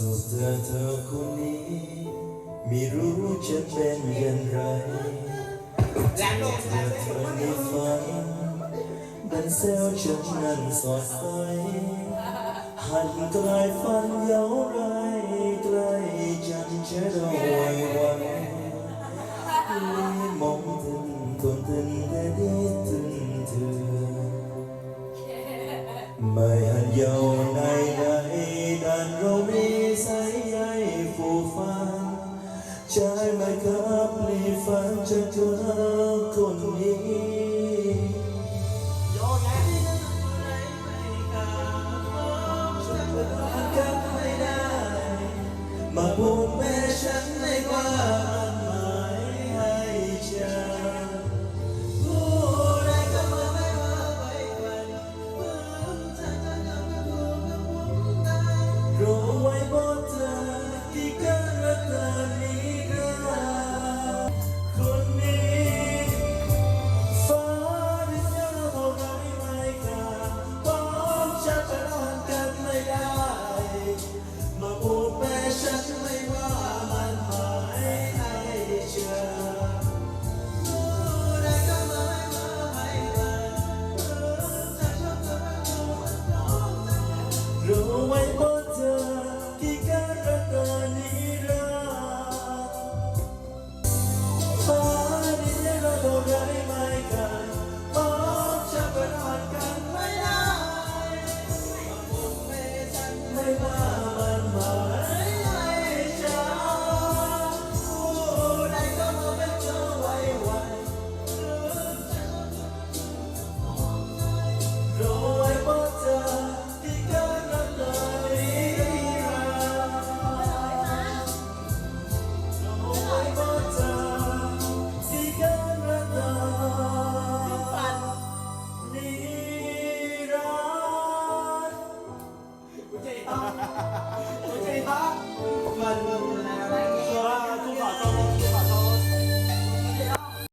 สุขเธอเธอคนนี้ ไม่รู้จะเป็นอย่างไรแรงลงเธอเธอในฝันดันเซลฉันนั้นสอดใสหันกลายฝันเย้าไรใกล้จันจะรอยวันลีมองถึงทนถึงแต่ดีถึงเธอไม่หันเยาว ใช่ไหมครับในฝันจากเธอคนนี้โยนไงมาบุดแม่ฉันในความหมายให้ฉันผู้ใดก็มาไม่มาไปไกลเมื่อใจจะนำกับผมกับผมตายรู้ไว้บนเธอที่กันรักเธอ